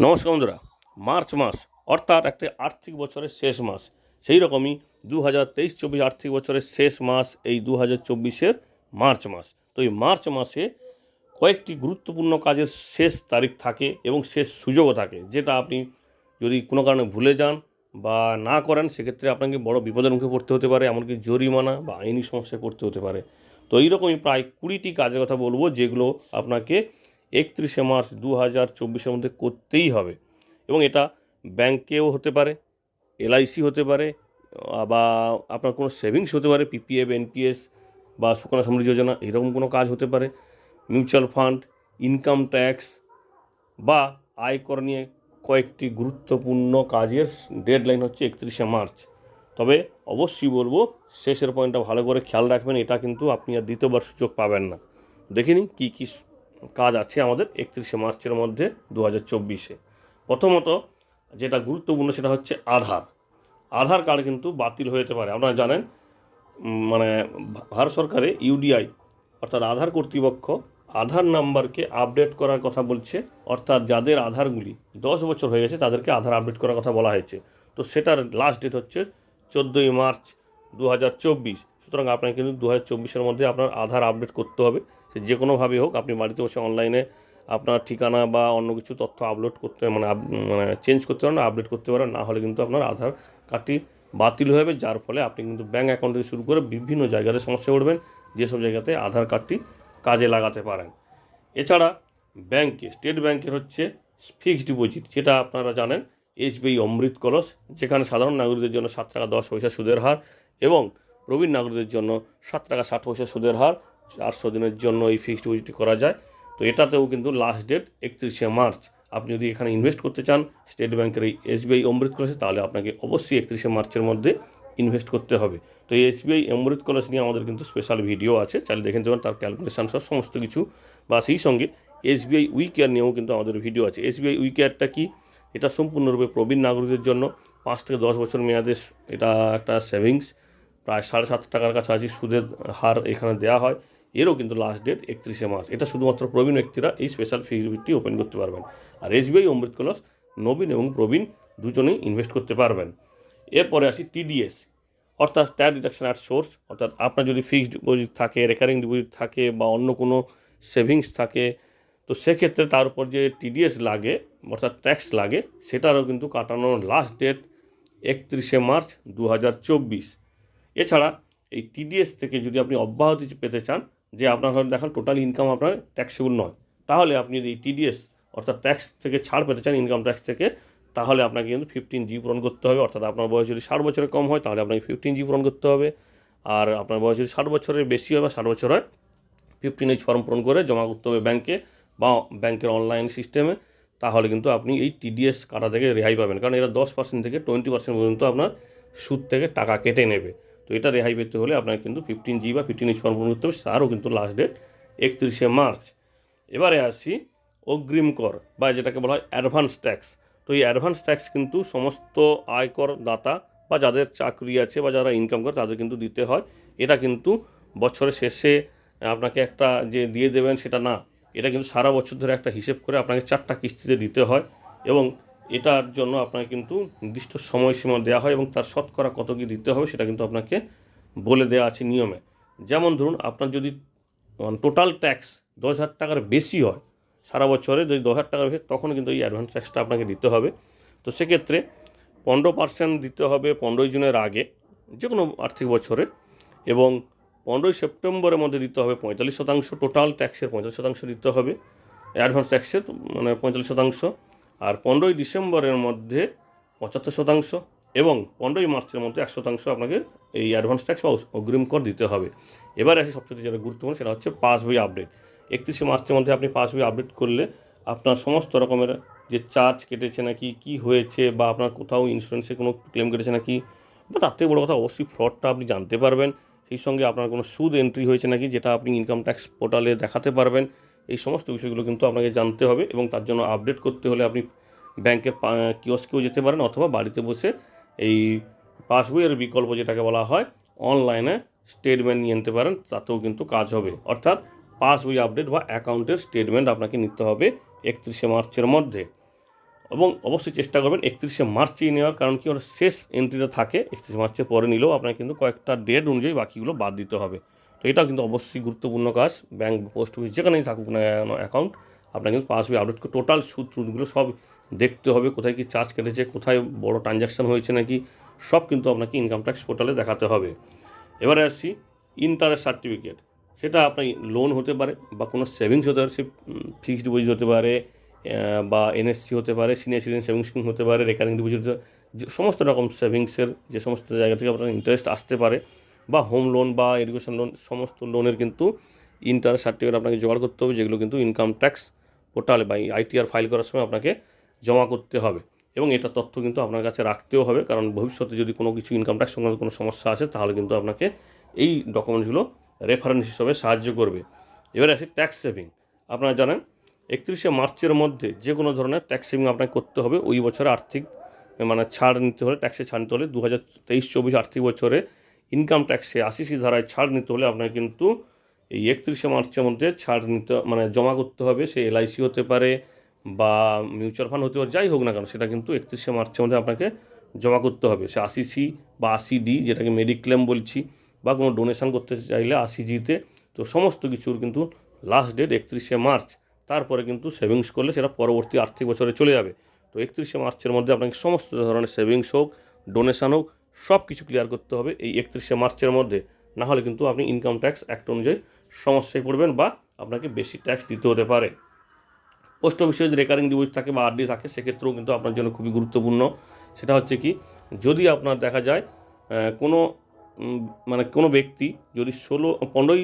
নমস্কার বন্ধুরা, মার্চ মাস, অর্থাৎ একটি আর্থিক বছরের শেষ মাস। সেই রকমই দু হাজার তেইশ, চব্বিশ আর্থিক বছরের শেষ মাস এই দু হাজার চব্বিশের মার্চ মাস। তো এই মার্চ মাসে কয়েকটি গুরুত্বপূর্ণ কাজের শেষ তারিখ থাকে এবং শেষ সুযোগও থাকে, যেটা আপনি যদি কোনো কারণে ভুলে যান বা না করেন, সেক্ষেত্রে আপনাকে বড় বিপদের মুখে পড়তে হতে পারে, এমনকি জরিমানা বা আইনি সমস্যায় পড়তে হতে পারে। তো এইরকমই প্রায় কুড়িটি কাজের কথা বলব, যেগুলো আপনাকে একত্রিশে মার্চ দু হাজার চব্বিশের মধ্যে করতেই হবে। এবং এটা ব্যাংকেও হতে পারে, এলআইসি হতে পারে, বা আপনার কোনো সেভিংস হতে পারে, পিপিএফ, এনপিএস বা সুকন্যা সমৃদ্ধি যোজনা, এরকম কোনো কাজ হতে পারে। মিউচুয়াল ফান্ড, ইনকাম ট্যাক্স বা আয়কর নিয়ে কয়েকটি গুরুত্বপূর্ণ কাজের ডেডলাইন হচ্ছে একত্রিশে মার্চ। তবে অবশ্যই বলব, শেষের পয়েন্টটা ভালো করে খেয়াল রাখবেন, এটা কিন্তু আপনি আর দ্বিতীয়বার সুযোগ পাবেন না। দেখিনি কী কী কাজ আছে আমাদের একত্রিশে মার্চের মধ্যে দু হাজার চব্বিশে। প্রথমত যেটা গুরুত্বপূর্ণ সেটা হচ্ছে আধার। আধার কার্ড কিন্তু বাতিল হয়ে যেতে পারে। আপনারা জানেন মানে ভারত সরকারে ইউডিআই অর্থাৎ আধার কর্তৃপক্ষ আধার নাম্বারকে আপডেট করার কথা বলছে, অর্থাৎ যাদের আধারগুলি দশ বছর হয়ে গেছে তাদেরকে আধার আপডেট করার কথা বলা হয়েছে। তো সেটার লাস্ট ডেট হচ্ছে চোদ্দোই মার্চ দু হাজার চব্বিশ। সুতরাং আপনাকে কিন্তু দু হাজার মধ্যে আপনার আধার আপডেট করতে হবে। সে যে কোনোভাবেই হোক, আপনি বাড়িতে বসে অনলাইনে আপনার ঠিকানা বা অন্য কিছু তথ্য আপলোড করতে মানে মানে চেঞ্জ করতে পারেন আপডেট করতে পারেন, না হলে কিন্তু আপনার আধার কার্ডটি বাতিল হয়ে যাবে। যার ফলে আপনি কিন্তু ব্যাঙ্ক অ্যাকাউন্ট থেকে শুরু করে বিভিন্ন জায়গাতে সমস্যা পড়বেন যেসব জায়গাতে আধার কার্ডটি কাজে লাগাতে পারেন। এছাড়া ব্যাংকে স্টেট ব্যাংকের হচ্ছে ফিক্সড ডিপোজিট যেটা আপনারা জানেন এসবিআই অমৃত কলস, যেখানে সাধারণ নাগরিকদের জন্য সাত টাকা দশ পয়সা সুদের হার এবং প্রবীণ নাগরিকদের জন্য সাত টাকা ষাট পয়সা সুদের হার, চারশো দিনের জন্য এই ফিক্সড ডিপোজিটটি করা যায়। তো এটাতেও কিন্তু লাস্ট ডেট একত্রিশে মার্চ। আপনি যদি এখানে ইনভেস্ট করতে চান স্টেট ব্যাংকের এই এসবিআই অমৃত কলেজে তাহলে আপনাকে অবশ্যই একত্রিশে মার্চের মধ্যে ইনভেস্ট করতে হবে। তো এই এসবিআই অমৃত কলেজ নিয়ে আমাদের কিন্তু স্পেশাল ভিডিও আছে। চাইলে দেখে নিতে পারেন, তার ক্যালকুলেশন সহ সমস্ত কিছু। বা সেই সঙ্গে এসবিআই উই কেয়ার নিয়েও কিন্তু আমাদের ভিডিও আছে। এসবিআই উই কেয়ারটা কি? এটা সম্পূর্ণরূপে প্রবীণ নাগরিকদের জন্য। পাঁচ থেকে দশ বছর মেয়াদে এটা একটা সেভিংস প্রায় সাড়ে সাত টাকার কাছাকাছি সুদের হার এখানে দেওয়া হয়। এরও কিন্তু লাস্ট ডেট একত্রিশে মার্চ। এটা শুধুমাত্র প্রবীণ ব্যক্তিরা এই স্পেশাল ফিক্সড ওপেন করতে পারবেন। আর এসবিআই অমৃত কলস, নবীন এবং প্রবীণ দুজনেই ইনভেস্ট করতে পারবেন। এরপরে আসি টিডিএস অর্থাৎ ট্যাক্স ডিডাকশন অ্যাট সোর্স অর্থাৎ আপনার যদি ফিক্সড ডিপোজিট থাকে রেকারিং ডিপোজিট থাকে বা অন্য কোনো সেভিংস থাকে, তো সেক্ষেত্রে তার উপর যে টিডিএস লাগে, অর্থাৎ ট্যাক্স লাগে, সেটারও কিন্তু কাটানোর লাস্ট ডেট একত্রিশে মার্চ দু হাজার চব্বিশ। এছাড়া এই টিডিএস থেকে যদি আপনি অব্যাহতি পেতে চান যে আপনার হয়তো দেখান টোটাল ইনকাম আপনার ট্যাক্সেবল নয়, তাহলে আপনি যদি টিডিএস অর্থাৎ ট্যাক্স থেকে ছাড় পেতে চান ইনকাম ট্যাক্স থেকে, তাহলে আপনাকে কিন্তু ফিফটিন জি পূরণ করতে হবে। অর্থাৎ আপনার বয়স যদি ষাট বছরের কম হয়, তাহলে আপনাকে ফিফটিন জি পূরণ করতে হবে। আর আপনার বয়স যদি ষাট বছরের বেশি হয় বা ষাট বছর হয় ফিফটিন এইচ ফর্ম পূরণ করে জমা করতে হবে ব্যাংকে বা ব্যাংকের অনলাইন সিস্টেমে তাহলে কিন্তু আপনি এই টিডিএস কাটা থেকে রেহাই পাবেন। কারণ এরা দশ পার্সেন্ট থেকে টোয়েন্টি পার্সেন্ট পর্যন্ত আপনার সুদ থেকে টাকা কেটে নেবে। তো এটা রেহাই পেতে হলে আপনাকে কিন্তু ফিফটিন জি বা ফিফটিন এইচ ফর্ম পূরণ করতে হবে তারও কিন্তু লাস্ট ডেট একত্রিশে মার্চ। এবারে আসি অগ্রিম কর বা যেটাকে বলা হয় অ্যাডভান্স ট্যাক্স তো এই অ্যাডভান্স ট্যাক্স কিন্তু সমস্ত আয়কর দাতা বা যাদের চাকরি আছে বা যারা ইনকাম করে তাদের কিন্তু দিতে হয়। এটা কিন্তু বছরের শেষে আপনাকে একটা যে দিয়ে দেবেন সেটা না, এটা কিন্তু সারা বছর ধরে একটা হিসেব করে আপনাকে চারটা কিস্তিতে দিতে হয় এবং এটার জন্য আপনাকে কিন্তু নির্দিষ্ট সময়সীমা দেওয়া হয় এবং তার শতকরা কত কী দিতে হবে সেটা কিন্তু আপনাকে বলে দেওয়া আছে নিয়মে। যেমন ধরুন, আপনার যদি টোটাল ট্যাক্স দশ হাজার টাকার বেশি হয়, সারা বছরে যদি দশ হাজার টাকার বেশি, তখন কিন্তু এই অ্যাডভান্স ট্যাক্সটা আপনাকে দিতে হবে। তো সেক্ষেত্রে পনেরো পার্সেন্ট দিতে হবে পনেরোই জুনের আগে যে কোনো আর্থিক বছরে, এবং পনেরোই সেপ্টেম্বরের মধ্যে দিতে হবে পঁয়তাল্লিশ শতাংশ টোটাল ট্যাক্সের পঁয়তাল্লিশ শতাংশ দিতে হবে। অ্যাডভান্স ট্যাক্সের মানে পঁয়তাল্লিশ শতাংশ। আর পনেরোই ডিসেম্বরের মধ্যে পঁচাত্তর শতাংশ এবং পনেরোই মার্চের মধ্যে এক শতাংশ আপনাকে এই অ্যাডভান্স ট্যাক্স বা অগ্রিম কর দিতে হবে। এবার আসে সবচেয়ে যেটা গুরুত্বপূর্ণ, সেটা হচ্ছে পাস বই আপডেট। একত্রিশে মার্চের মধ্যে আপনি পাস বই আপডেট করলে আপনার সমস্ত রকমের যে চার্জ কেটেছে নাকি, কি হয়েছে বা আপনার কোথাও ইন্স্যুরেন্সে কোনো ক্লেম কেটেছে নাকি, বা তার থেকে বড় কথা অবশ্যই ফ্রডটা আপনি জানতে পারবেন। সেই সঙ্গে আপনার কোনো সুদ এন্ট্রি হয়েছে নাকি, যেটা আপনি ইনকাম ট্যাক্স পোর্টালে দেখাতে পারবেন। এই সমস্ত বিষয়গুলো কিন্তু আপনাকে জানতে হবে এবং তার জন্য আপডেট করতে হলে আপনি ব্যাংকের কিওস্কেও যেতে পারেন অথবা বাড়িতে বসে এই পাসবইয়ের বিকল্প যেটাকে বলা হয় অনলাইনে স্টেটমেন্ট নিয়ে নিতে পারেন, তাতেও কিন্তু কাজ হবে। অর্থাৎ পাসবই আপডেট বা অ্যাকাউন্টের স্টেটমেন্ট আপনাকে নিতে হবে একত্রিশে মার্চের মধ্যে। এবং অবশ্যই চেষ্টা করবেন একত্রিশে মার্চেই নেওয়ার, কারণ কি ওর শেষ এন্ট্রিটা থাকে, একত্রিশে মার্চের পরে নিলেও আপনার কিন্তু কয়েকটা ডেট অনুযায়ী বাকিগুলো বাদ দিতে হবে। তো এটাও কিন্তু অবশ্যই গুরুত্বপূর্ণ কাজ। ব্যাঙ্ক পোস্ট অফিস যেখানেই থাকুক না অ্যাকাউন্ট আপনার কিন্তু পাসবই আপডেট করে টোটাল সুদ টুদগুলো সব দেখতে হবে, কোথায় কি চার্জ কেটেছে, কোথায় বড় ট্রানজ্যাকশান হয়েছে নাকি, সব কিন্তু আপনাকে ইনকাম ট্যাক্স পোর্টালে দেখাতে হবে। এবারে আসছি ইন্টারেস্ট সার্টিফিকেট সেটা আপনার লোন হতে পারে বা কোনো সেভিংস হতে পারে, সে ফিক্সড ডিপোজিট হতে পারে বা এনএসসি হতে পারে সিনিয়র সিটিজেন সেভিংস স্কিম হতে পারে রেকারিং ডিপোজিট হতে পারে, যে সমস্ত রকম সেভিংসের যে সমস্ত জায়গা থেকে আপনার ইন্টারেস্ট আসতে পারে বা হোম লোন বা এডুকেশন লোন সমস্ত লোনের কিন্তু ইন্টারেস্ট সার্টিফিকেট আপনাকে জোগাড় করতে হবে, যেগুলো কিন্তু ইনকাম ট্যাক্স পোর্টালে বা আইটিআর ফাইল করার সময় আপনাকে জমা করতে হবে। এবং এটা তথ্য কিন্তু আপনার কাছে রাখতেও হবে, কারণ ভবিষ্যতে যদি কোনো কিছু ইনকাম ট্যাক্স সংক্রান্ত কোনো সমস্যা আসে, তাহলে কিন্তু আপনাকে এই ডকুমেন্টসগুলো রেফারেন্স হিসেবে সাহায্য করবে। এবারে আসি ট্যাক্স সেভিং আপনারা জানেন, একত্রিশে মার্চের মধ্যে যে কোনো ধরনের ট্যাক্স সেভিং আপনাকে করতে হবে, ওই বছরে আর্থিক মানে ছাড় নিতে হলে ট্যাক্সে ছাড় নিতে হলে দু হাজার তেইশ চব্বিশ আর্থিক বছরে ইনকাম ট্যাক্সে আশি সি ধারায় ছাড় নিতে হলে আপনাকে কিন্তু এই একত্রিশে মার্চের মধ্যে ছাড় নিতে মানে জমা করতে হবে। সে এলআইসি হতে পারে বা মিউচুয়াল ফান্ড হতে পারে, যাই হোক না কেন, সেটা কিন্তু একত্রিশে মার্চের মধ্যে আপনাকে জমা করতে হবে। সে আশি সি বা আশি ডি যেটাকে মেডিক্লেম বলছি বা কোনো ডোনেশন করতে চাইলে আশি জিতে তো সমস্ত কিছুর কিন্তু লাস্ট ডেট একত্রিশে মার্চ। তারপরে কিন্তু সেভিংস করলে সেটা পরবর্তী আর্থিক বছরে চলে যাবে। তো একত্রিশে মার্চের মধ্যে আপনাকে সমস্ত ধরনের সেভিংস হোক ডোনেশন হোক সব কিছু ক্লিয়ার করতে হবে এই একত্রিশে মার্চের মধ্যে। না হলে কিন্তু আপনি ইনকাম ট্যাক্স অ্যাক্ট অনুযায়ী সমস্যায় পড়বেন বা আপনাকে বেশি ট্যাক্স দিতে হতে পারে। পোস্ট অফিসে যদি রেকারিং ডিপোজিট থাকে বা আরডি থাকে, সেক্ষেত্রেও কিন্তু আপনার জন্য খুবই গুরুত্বপূর্ণ। সেটা হচ্ছে কি, যদি আপনার দেখা যায় কোনো মানে কোনো ব্যক্তি যদি ষোলো, পনেরোই,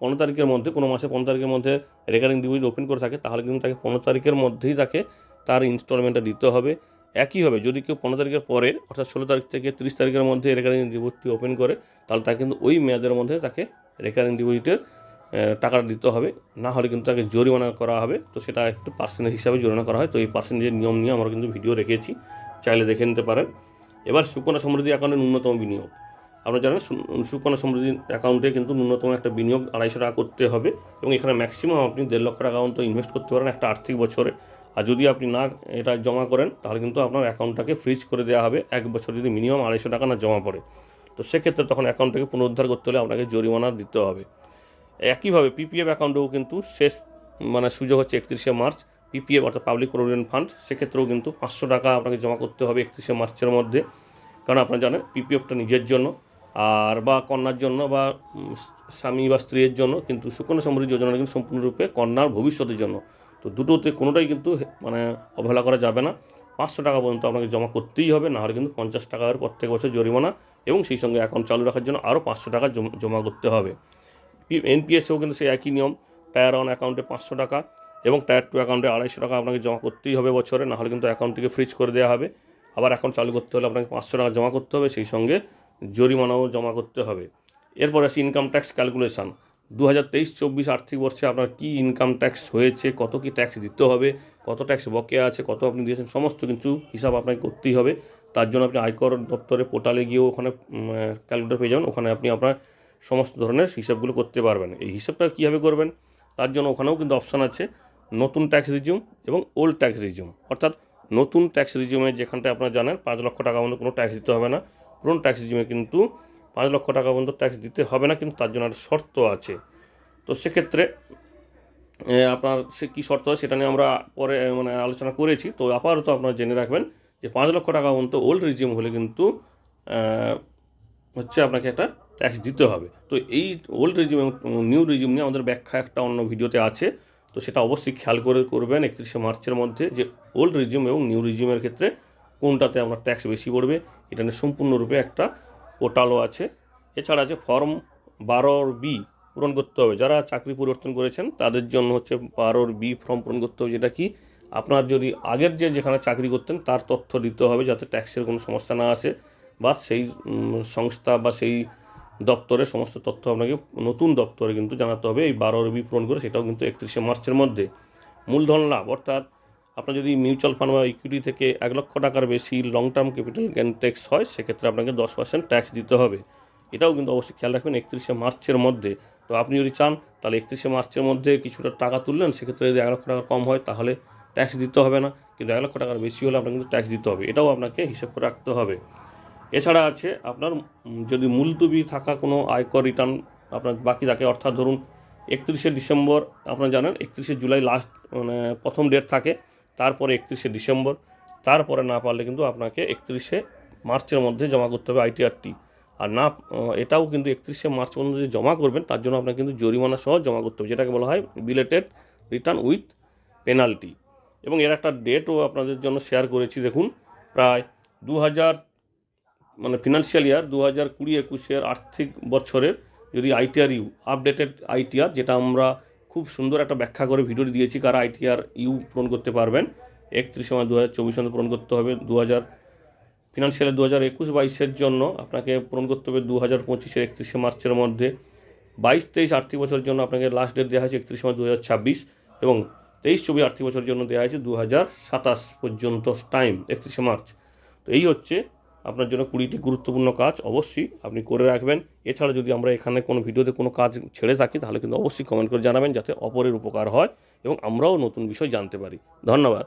পনেরো তারিখের মধ্যে, কোনো মাসে পনেরো তারিখের মধ্যে রেকারিং ডিপোজিট ওপেন করে থাকে, তাহলে কিন্তু তাকে পনেরো তারিখের মধ্যেই তাকে তার ইনস্টলমেন্টটা দিতে হবে। একইভাবে যদি কেউ পনেরো তারিখের পরে অর্থাৎ ষোলো তারিখ থেকে তিরিশ তারিখের মধ্যে রেকারিং ডিপোজিটটি ওপেন করে, তাহলে তাকে কিন্তু ওই মেয়াদের মধ্যে তাকে রেকারিং ডিপোজিটের টাকাটা দিতে হবে। না হলে কিন্তু তাকে জরিমানা করা হবে। তো সেটা একটু পার্সেন্টেজ হিসাবে জরিমানা করা হয়। তো এই পার্সেন্টেজের নিয়ম নিয়ে আমরা কিন্তু ভিডিও রেখেছি। চাইলে দেখে নিতে পারেন। এবার সুকন্যা সমৃদ্ধি অ্যাকাউন্টের ন্যূনতম বিনিয়োগ। আপনারা জানেন সুকন্যা সমৃদ্ধি অ্যাকাউন্টে কিন্তু ন্যূনতম একটা বিনিয়োগ আড়াইশো টাকা করতে হবে। এবং এখানে ম্যাক্সিমাম আপনি দেড় লক্ষ টাকা পর্যন্ত ইনভেস্ট করতে পারেন একটা আর্থিক বছরে। আর যদি আপনি না এটা জমা করেন, তাহলে কিন্তু আপনার অ্যাকাউন্টটাকে ফ্রিজ করে দেওয়া হবে। এক বছর যদি মিনিমাম আড়াইশো টাকা না জমা পড়ে। তো সেক্ষেত্রে তখন অ্যাকাউন্টটাকে পুনরুদ্ধার করতে হলে আপনাকে জরিমানা দিতে হবে। একইভাবে পিপিএফ অ্যাকাউন্টেও কিন্তু শেষ মানে সুযোগ হচ্ছে একত্রিশে মার্চ। পিপিএফ অর্থাৎ পাবলিক প্রভিডেন্ট ফান্ড সেক্ষেত্রেও কিন্তু পাঁচশো টাকা আপনাকে জমা করতে হবে একত্রিশে মার্চের মধ্যে। কারণ আপনারা জানেন পিপিএফটা নিজের জন্য। আর বা কন্যার জন্য বা স্বামী বা স্ত্রীর জন্য কিন্তু সুকন্যা সমৃদ্ধি যোজনা কিন্তু সম্পূর্ণরূপে কন্যার ভবিষ্যতের জন্য। তো দুটোতে কোনোটাই কিন্তু মানে অবহেলা করা যাবে না। পাঁচশো টাকা পর্যন্ত আপনাকে জমা করতেই হবে, নাহলে কিন্তু পঞ্চাশ টাকার প্রত্যেক বছর জরিমানা এবং সেই সঙ্গে অ্যাকাউন্ট চালু রাখার জন্য আরও পাঁচশো টাকা জম- করতে হবে। এনপিএসেও কিন্তু সেই একই নিয়ম টায়ার ওয়ান অ্যাকাউন্টে পাঁচশো টাকা এবং টায়ার টু অ্যাকাউন্টে আড়াইশো টাকা আপনাকে জমা করতেই হবে বছরে, নাহলে কিন্তু অ্যাকাউন্টটিকে ফ্রিজ করে দেওয়া হবে। আবার অ্যাকাউন্ট চালু করতে হলে আপনাকে পাঁচশো টাকা জমা করতে হবে, সেই সঙ্গে জরিমানাও জমা করতে হবে। এরপর আসি ইনকাম ট্যাক্স ক্যালকুলেশন দু হাজার তেইশ, চব্বিশ আর্থিক বর্ষে আপনার কী ইনকাম ট্যাক্স হয়েছে, কত কি ট্যাক্স দিতে হবে, কত ট্যাক্স বকেয়া আছে, কত আপনি দিয়েছেন, সমস্ত কিছু হিসাব আপনাকে করতেই হবে। তার জন্য আপনি আয়কর দপ্তরে পোর্টালে গিয়েও ওখানে ক্যালকুলেটর পেয়ে যাবেন, ওখানে আপনি আপনার সমস্ত ধরনের হিসাবগুলো করতে পারবেন। এই হিসাবটা কীভাবে করবেন, তার জন্য ওখানেও কিন্তু অপশান আছে, নতুন ট্যাক্স রিজিউম এবং ওল্ড ট্যাক্স রিজিউম অর্থাৎ নতুন ট্যাক্স রিজিউমে যেখানটায় আপনারা জানেন, পাঁচ লক্ষ টাকা পর্যন্ত কোনো ট্যাক্স দিতে হবে না, পুরনো ট্যাক্স রিজিউমে কিন্তু পাঁচ লক্ষ টাকা পর্যন্ত ট্যাক্স দিতে হবে না, কিন্তু তার জন্য একটা শর্ত আছে। তো সেক্ষেত্রে আপনার সে কী শর্ত হয় সেটা নিয়ে আমরা পরে মানে আলোচনা করেছি। তো আপাতত আপনারা জেনে রাখবেন যে পাঁচ লক্ষ টাকা পর্যন্ত ওল্ড রিজিউম হলে কিন্তু হচ্ছে আপনাকে একটা ট্যাক্স দিতে হবে। তো এই ওল্ড রিজিউম এবং নিউ রিজিউম নিয়ে আমাদের ব্যাখ্যা একটা অন্য ভিডিওতে আছে। তো সেটা অবশ্যই খেয়াল করে করবেন একত্রিশে মার্চের মধ্যে যে ওল্ড রিজিউম এবং নিউ রিজিউমের ক্ষেত্রে কোনটাতে আপনার ট্যাক্স বেশি পড়বে, এটা নিয়ে সম্পূর্ণরূপে একটা পোর্টালও আছে। এছাড়া আছে ফর্ম বারোর বি পূরণ করতে হবে, যারা চাকরি পরিবর্তন করেছেন তাদের জন্য হচ্ছে বারোর বি ফর্ম পূরণ করতে হবে, যেটা কি আপনার যদি আগের যে যেখানে চাকরি করতেন তার তথ্য দিতে হবে যাতে ট্যাক্সের কোনো সমস্যা না আসে বা সেই সংস্থা বা সেই দপ্তরে সমস্ত তথ্য আপনাকে নতুন দপ্তরে কিন্তু জানাতে হবে। এই বারোর বি পূরণ করে সেটাও কিন্তু একত্রিশে মার্চের মধ্যে। মূলধন লাভ, অর্থাৎ আপনার যদি মিউচুয়াল ফান্ড বা ইকুইটি থেকে এক লক্ষ টাকার বেশি long term capital gain tax হয়, সেক্ষেত্রে আপনাকে দশ পার্সেন্ট ট্যাক্স দিতে হবে। এটাও কিন্তু অবশ্যই খেয়াল রাখবেন একত্রিশে মার্চের মধ্যে। তো আপনি যদি চান, তাহলে একত্রিশে মার্চের মধ্যে কিছুটা টাকা তুললেন, সেক্ষেত্রে যদি এক লক্ষ টাকা কম হয়, তাহলে ট্যাক্স দিতে হবে না। কিন্তু এক লক্ষ টাকার বেশি হলে আপনাকে কিন্তু ট্যাক্স দিতে হবে। এটাও আপনাকে হিসেব করে রাখতে হবে। এছাড়া আছে আপনার যদি মূলতুবি থাকা কোনো আয়কর রিটার্ন আপনার বাকি থাকে, অর্থাৎ ধরুন একত্রিশে ডিসেম্বর, আপনারা জানেন একত্রিশে জুলাই লাস্ট মানে প্রথম ডেট থাকে। তারপরে একত্রিশে ডিসেম্বর, তারপরে না পারলে কিন্তু আপনাকে একত্রিশে মার্চের মধ্যে জমা করতে হবে আইটিআরটি। আর না এটাও কিন্তু একত্রিশে মার্চ পর্যন্ত যে জমা করবেন, তার জন্য আপনাকে কিন্তু জরিমানা সহ জমা করতে হবে, যেটাকে বলা হয় বিলেটেড রিটার্ন উইথ পেনাল্টি এবং এর একটা ডেটও আপনাদের জন্য শেয়ার করেছি, দেখুন, প্রায় দু হাজার মানে ফিনান্সিয়াল ইয়ার দু হাজার কুড়ি একুশের আর্থিক বছরের যদি আইটিআর ইউ আপডেটেড আইটিআর, যেটা আমরা খুব সুন্দর একটা ব্যাখ্যা করে ভিডিও দিয়েছি, কারা আইটিআর ইউ পূরণ করতে পারবেন। একত্রিশে মার্চ দু হাজার চব্বিশ মধ্যে পূরণ করতে হবে। দু হাজার ফিনান্সিয়াল দু হাজার একুশ বাইশের জন্য আপনাকে পূরণ করতে হবে দু হাজার পঁচিশের একত্রিশে মার্চের মধ্যে। বাইশ, তেইশ, আর্থিক বছরের জন্য আপনাকে লাস্ট ডেট দেওয়া হয়েছে একত্রিশে মার্চ দু হাজার ছাব্বিশ এবং তেইশ, চব্বিশ, আর্থিক বছরের জন্য দেওয়া হয়েছে দু হাজার সাতাশ পর্যন্ত টাইম একত্রিশে মার্চ। তো এই হচ্ছে আপনার জন্য কুড়িটি গুরুত্বপূর্ণ কাজ অবশ্যই আপনি করে রাখবেন। এছাড়া যদি আমরা এখানে কোনো ভিডিওতে কোনো কাজ ছেড়ে থাকি, তাহলে কিন্তু অবশ্যই কমেন্ট করে জানাবেন যাতে অপরের উপকার হয় এবং আমরাও নতুন বিষয় জানতে পারি। ধন্যবাদ।